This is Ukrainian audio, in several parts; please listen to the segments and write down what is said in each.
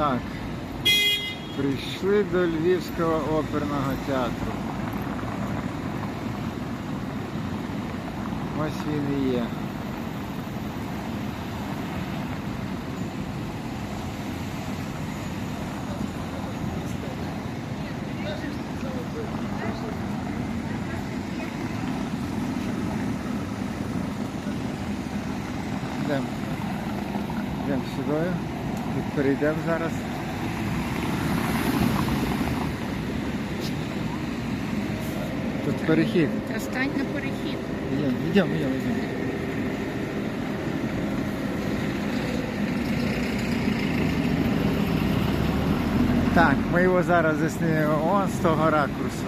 Так. Прийшли до Львівського оперного театру. Ось він і є. Йдемо. Йдемо сюди. Перейдемо зараз. Тут перехід. Та стань на перехід. Йдемо, йдемо, йдемо. Так, ми його зараз заснімемо он з того ракурсу.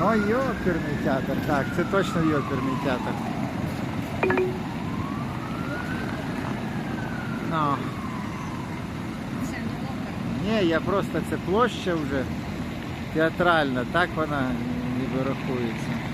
О, йоперний театр. Так, це точно йоперний театр. Не опера. ні, я просто це площа вже театральна, так вона ніби рахується.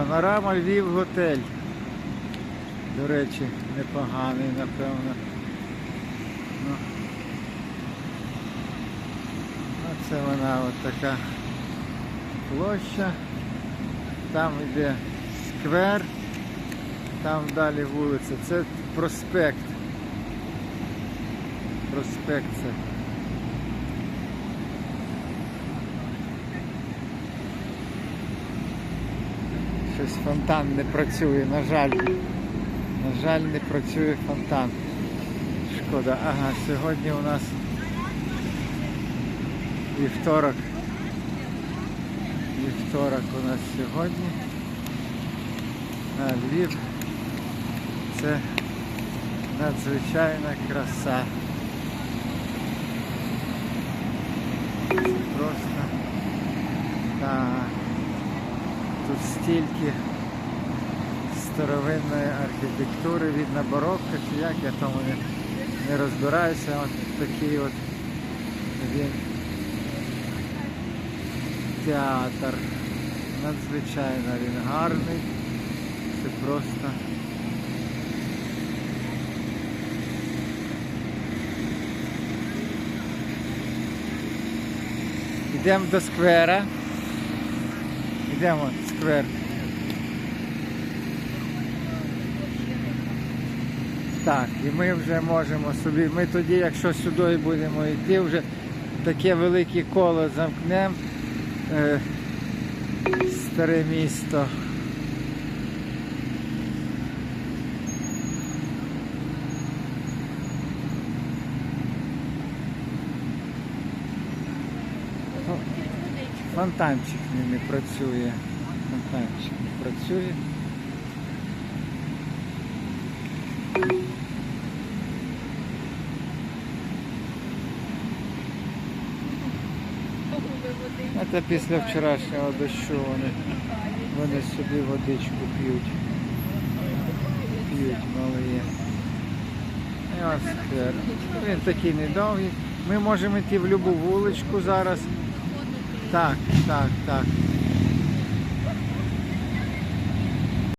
Панорама Львів готель. До речі, непоганий, напевно. Ну, оце вона от така площа. Там йде сквер, там далі вулиця. Це проспект. Проспект це. Щось фонтан не працює, на жаль. На жаль, не працює фонтан. Шкода. Ага, сьогодні у нас вівторок. Вівторок у нас сьогодні. А Львів. Це надзвичайна краса. Це просто так. Тут стільки старовинної архітектури від на барокко, чи як я тому не, не розбираюся. От такий от він театр. Надзвичайно він гарний. Це просто. Йдемо до сквера. Йдемо в сквер. Так, і ми вже можемо собі, ми тоді, якщо сюди будемо йти, вже таке велике коло замкнемо. Е, старе місто. Фонтанчик не, не працює. Фонтанчик не працює. Це після вчорашнього дощу вони, вони собі водичку п'ють. П'ють малі. І ось. Він такий недовгий. Ми можемо йти в будь-яку вуличку зараз. Так, так, так.